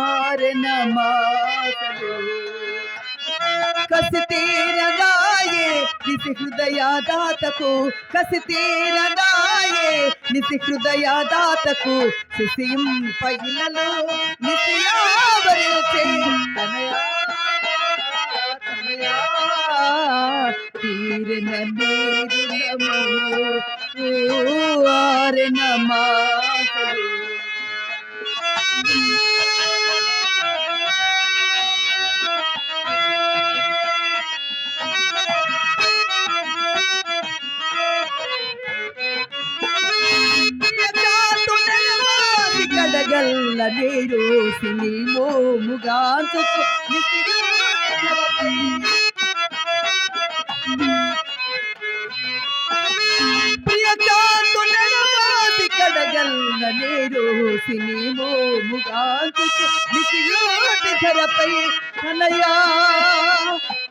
ఆరణ మాసలు కసి తీరదాయే నిసి హృదయదాతకు కసి తీరదాయే నిసి హృదయదాతకు శిశిం పైలలో నిసియావరిచే తనయా తనయా. తీరిన నీరినము ఆరిన మాసలు కడగల్ల నీరు సిని మోముగా నీరు సిని మోముగా నిసియోటి ధరపై కనయా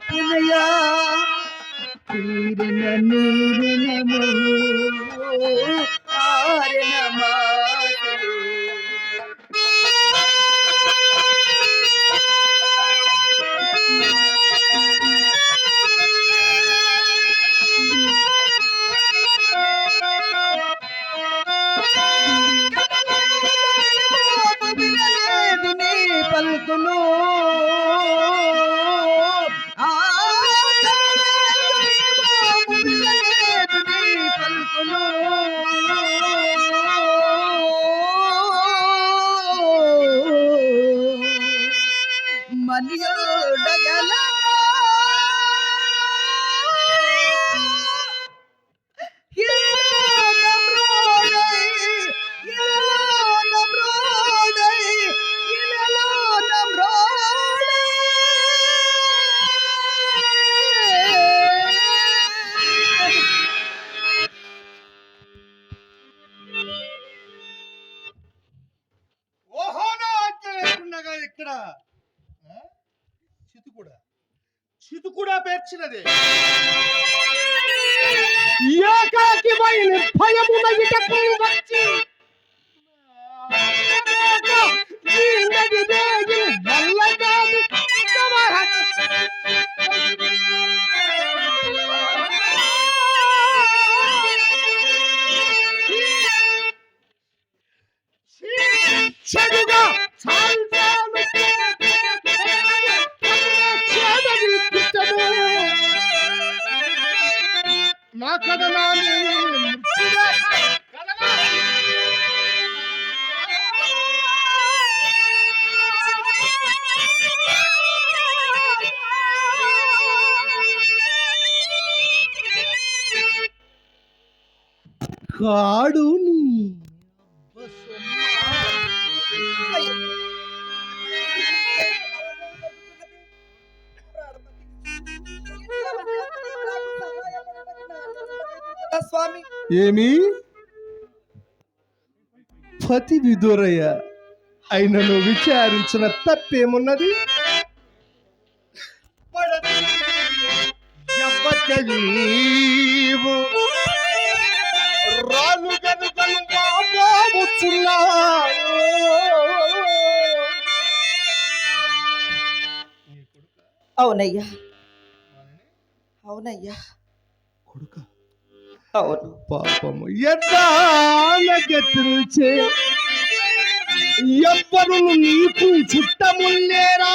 కనయా తీరిన నీరినము ఆరిన మాటలు ఎత్తు కూడా పేర్చినది. ఏకాకి వై వచ్చి మా కథనాన్ని మృత్యుగా ఏమి? పతి విదురయ్య అయినను విచారించిన తప్పేమున్నది. అవునయ్యా. అవునయ్యా. అవును. పాపము ఎద్దాలగతిల్చే ఎవ్వరు నీకు చుట్టముల్లేరా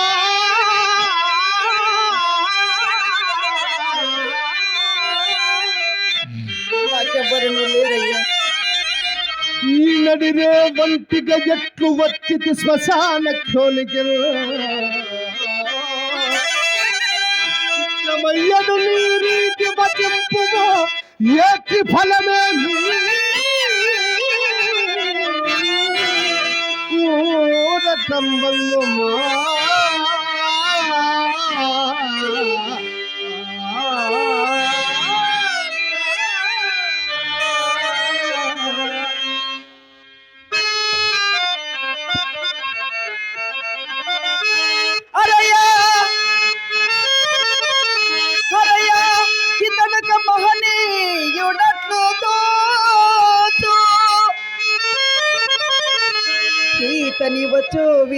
నడిరే వంటిగా ఎట్లు వచ్చితి శ్మశాన క్రోలికి ఏటి ఫలమే? ఊరకంబల్లుమా అరయ్యా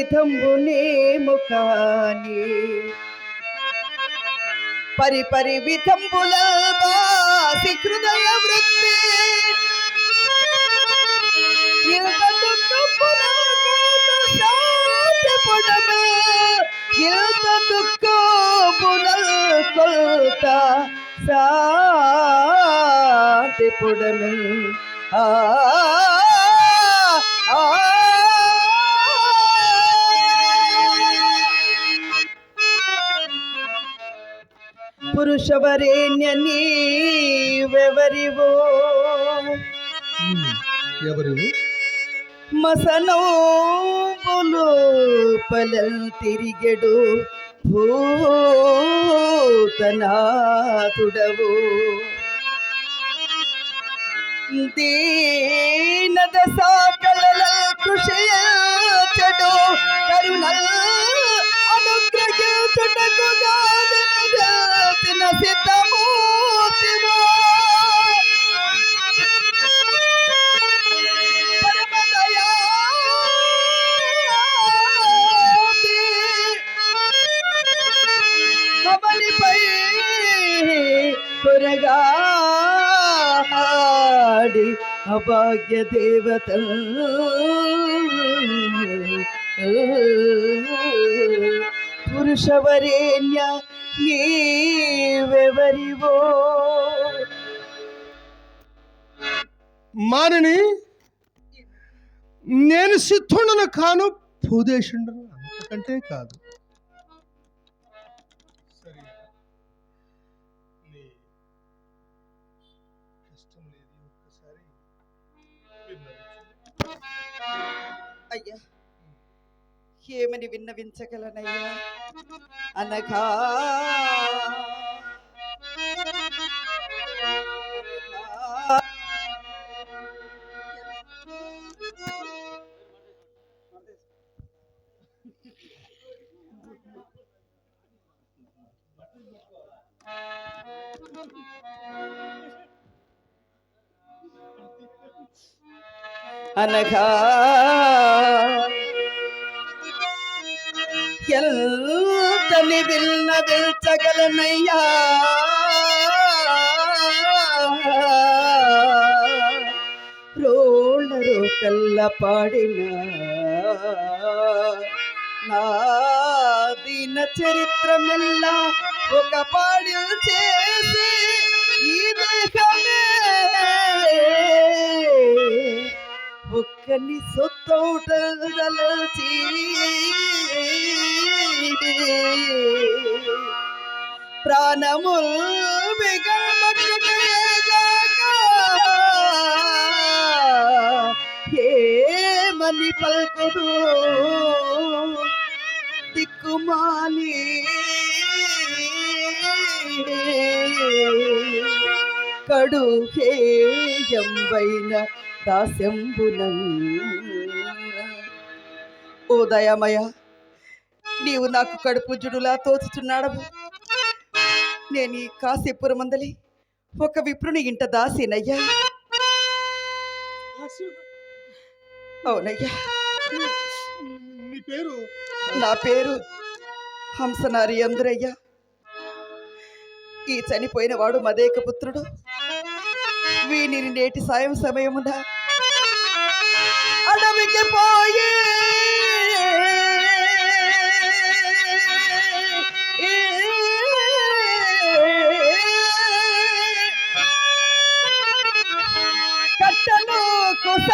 విధంబునేము కాని పరి పరి విధంబుల బాసి హృదయ వృత్తి. ఇంత దుఃఖపున సాధ్యపడమే పురుషవరేణ్య నీవెవరివో ఎవరు మసనోబులు పలల్ తిరిగెడు. భూతనాథుడవు దీనద సాకల కృషియచడు కరుణల్ అనుగ్రహించుటకు గాదిన సిద్ధమూర్తివో అభాగ్య దేవత పురుషవరేణ్య నీవెవరివో? మానని నేను సిద్ధుండను కాను భూదేశుండను అంతకంటే కాదు. అయ్యా. ఏమని విన్నవించగలనయ్యా అనగా అనగా ఎంతని విన్న విల్చగలనయ్యా రోళ్ళరు కల్ల పాడిన నా దీన చరిత్రమెల్ల ఒక పాడి చేసి ఈ దేశమే ఒక్కని సొత్తౌటదలచి ప్రాణముల్ బిగమట్టుటేగాక ఏమని పలుకుదు దిక్కుమాలి. కడు హేయంబైన దాస్యంబునం ఉదయమయ నీవు నాకు కడుపు జుడులా తోచుచున్నాడవు. నేను ఈ కాశీపురం మందలి ఒక విప్రుని ఇంట దాసినయ్యా. అవునయ్యా. నీ పేరు? నా పేరు హంసనారి అందరయ్యా ఈ చనిపోయిన వాడు మదేక పుత్రుడు వీనిని నేటి సాయం సమయమున అడవికి పోయి ಕಟ್ಟಲು ಕುಸ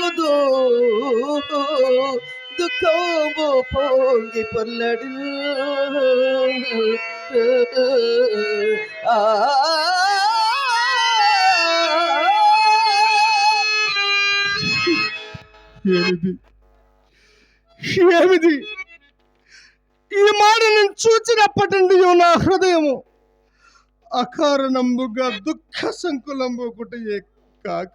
పలుకుదు దుఃఖము పొంగి పొల్లడు. ఆ. ఏమిది? ఏమిది? ఈ మాట నేను చూచినప్పటి నుండి నా హృదయము అకారణంబుగా దుఃఖ సంకులంబు ఒకటి కాక.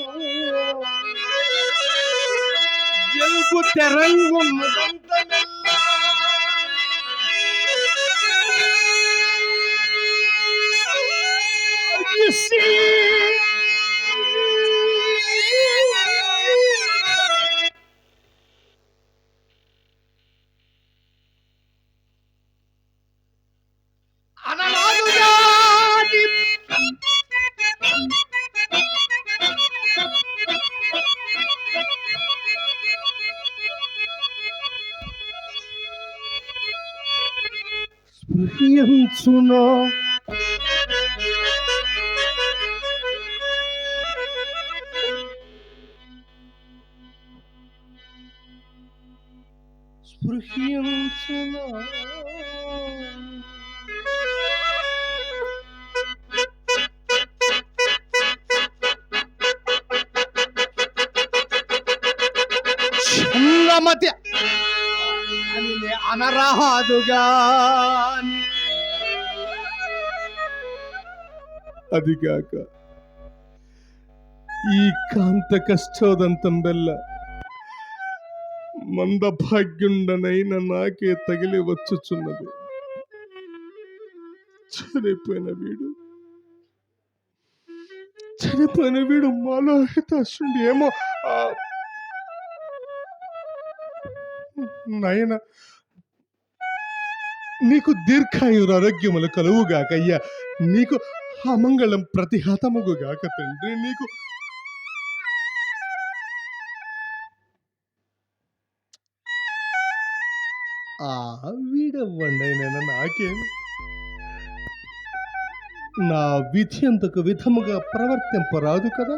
Yıl bu terengum mudan స్పృహ్యంచునో అదిగాక ఈ కాంత కష్టోదంతం బెల్ల మందభాగ్యుండనైన నాకే తగిలి వచ్చుచున్నది. చనిపోయిన వీడు. చనిపోయిన వీడు మాలో హితాశుండి ఏమో ఆ, నాయన నీకు దీర్ఘాయుర ఆరోగ్యములు కలువుగాకయ్యా నీకు అమంగళం ప్రతిహతముగుగాక తండ్రి నీకు ఆ వీడవ్వండి నేను నాకేం. నా విధి అంతకు విధముగా ప్రవర్తింపరాదు కదా.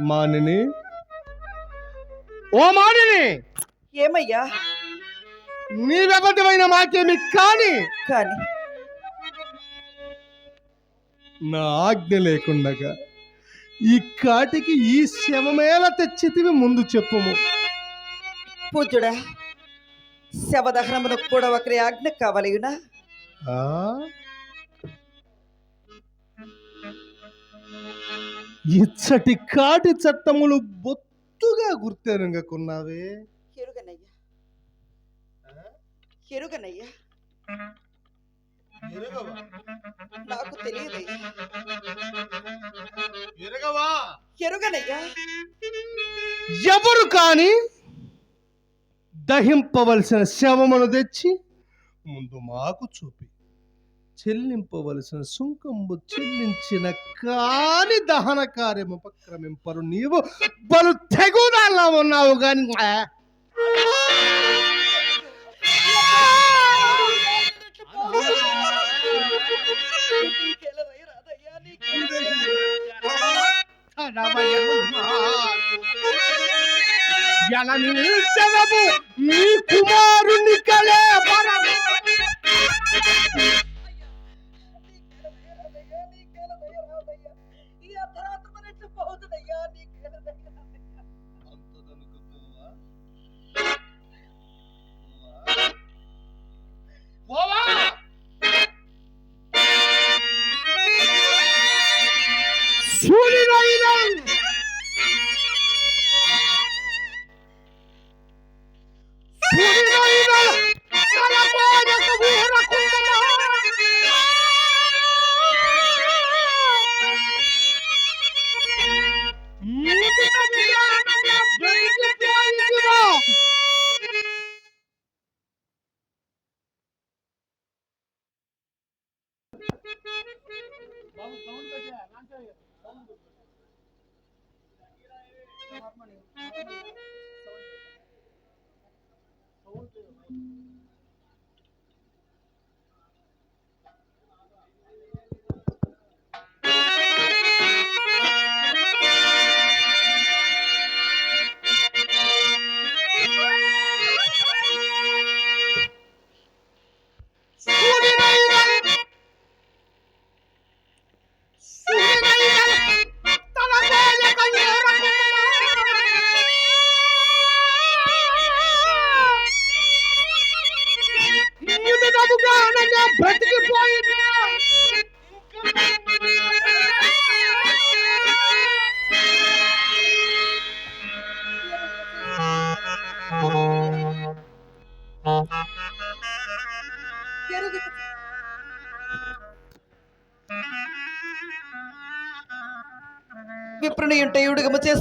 మానిని. ఓ మానిని! ఏమయ్యా? నీవెవటివైన మాకేమి కాని కానీ నా ఆజ్ఞ లేకుండగా ఈ కాటికి ఈ శవమేల తెచ్చితివి ముందు చెప్పుము. పూజ్యుడా శవదహనమునకు కూడా ఒకరి ఆజ్ఞ కావలియునా? ఆ? ఇచ్చటి కాటి చట్టములు బొత్తుగా గుర్తెరంగకున్నావే. ఎరుగనయ్యా. ఎరుగనయ్యా. నాకు ఎరుగనయ్యా. ఎవరు కాని దహింపవలసిన శవమును తెచ్చి ముందు మాకు చూపి. చెల్లింపవలసిన సుంకంబు చెల్లించిన కాని దహన కార్యము ఉపక్రమింపరు నీవు. బలు తెగుదాలా ఉన్నావు కాని ఎలా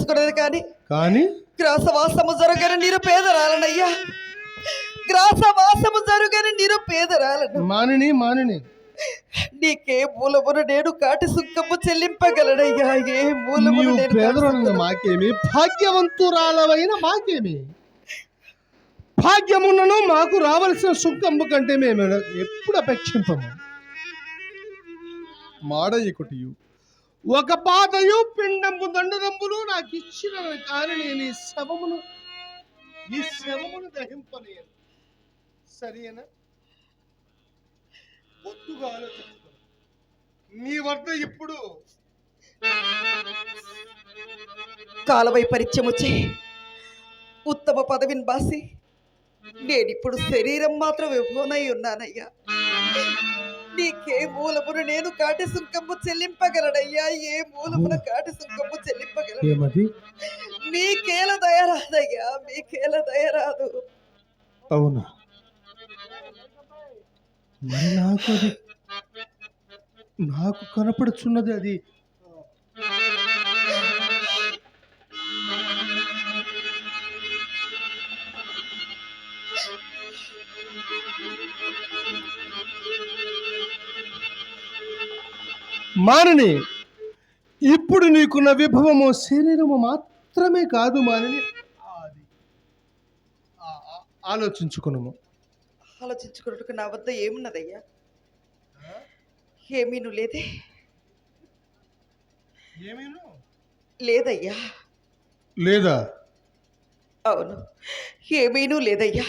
చేసుకున్నది కానీ కానీ గ్రాసవాసము జరుగని నిరుపేదరాలనయ్యా గ్రాసవాసము జరుగని నిరుపేదరాలను మానిని మానిని. నీకే మూలమును నేను కాటి సుక్కము చెల్లింపగలనయ్యా ఏ మూలమును పేదరాలైన మాకేమి భాగ్యవంతురాలవైన మాకేమి. భాగ్యమున్నను మాకు రావలసిన సుఖంబు కంటే మేము ఎప్పుడు అపేక్షింపము. మాడయ్యకుటియు ఒక పాదయు పిండంబు దండరంబులు నాకు ఇచ్చిన కానీ నేను ఈ శవమును. ఈ శవమును దహింపలేను సరేనా ఒత్తుగా ఆలోచించుకో. నీ వద్ద ఇప్పుడు కాలవై పరిచయము వచ్చి ఉత్తమ పదవిని బాసి నేనిప్పుడు శరీరం మాత్రం విభవనై ఉన్నానయ్యా. నీకే మూలమును నేను కాటి సుంకము చెల్లింపగలనయ్యా ఏ మూలమున కాటి సుంకము చెల్లింపగలను ఏమది? మీకేల దయరాదయ్యా మీకేల దయరాదు అవునా? నాకు నాకు కనపడుచున్నది అది మానని. ఇప్పుడు నీకున్న విభవము శరీరము మాత్రమే కాదు మానని. అది ఆలోచించుకున్నాము ఆలోచించుకున్నట్టుకు నా వద్ద ఏమున్నదయ్యా? ఏమీను లేదే? ఏమీను? లేదయ్యా. లేదా? అవును. ఏమీను లేదయ్యా.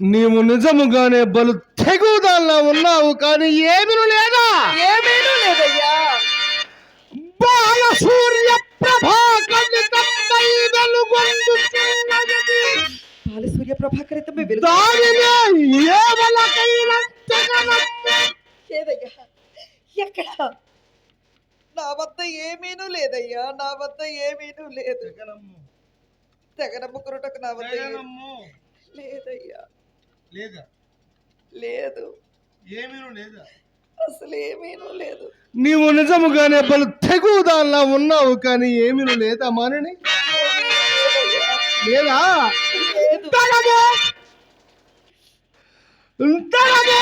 నీవు నిజముగానే బలు తెగుదాల్లా ఉన్నావు కానీ ఏమీను లేదా? ఏమీను లేదయ్యా. బాల సూర్య ప్రభాకరితమై వెలుగొందుచున్నది. బాల సూర్య ప్రభాకరితమే వెలుగు దానినే ఏవలకైనా తెగనమ్ము. లేదయ్యా. ఎక్కడ? నా వద్ద ఏమీను లేదయ్యా. నా వద్ద ఏమీను లేదు. తెగనమ్ముకున్నటకు నా వద్ద. లేదయ్యా. లేదా? లేదు. ఏమీను లేదా? అసలు ఏమీను లేదు. నీవు నిజముగానే బలు తెగుదాల్లా ఉన్నావు కానీ ఏమీను లేదా మానని. లేదా? దళము దళము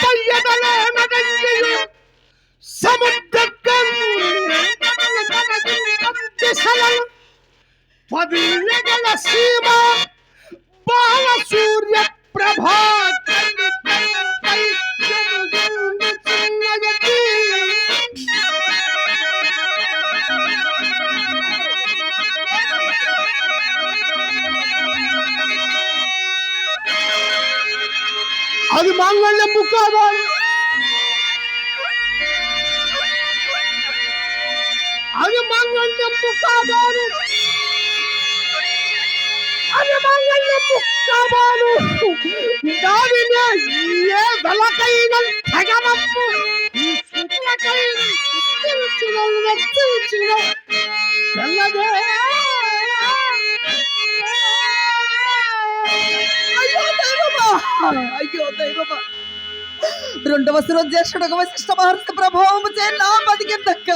పయ్యదలో నడంగియు సముద్రకం! సీమ! బాల సూర్య ప్రభా కందిపై వెలుగొందుచున్నది. అది మాంగళ్యము కావాలి అది అయ్యో దైవమా. రెండవ సురోజ్యేష్ఠుడు వశిష్ఠ మహర్షి ప్రభావము చే నా బతికిందక్క.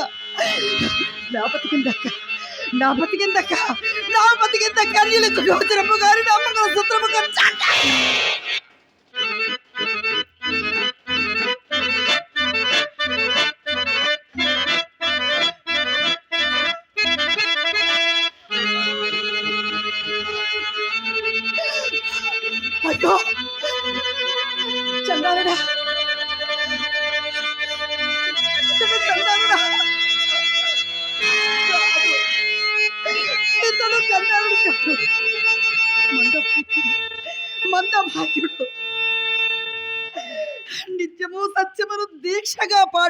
నా బతికిందక్క. నా బతికిందక్క నా బతికిందక్క నీళ్ళకు గోచరము గారి నా మంగళ సూత్రము కచ్చాక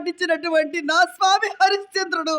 పాటించినటువంటి నా స్వామి హరిశ్చంద్రుడు.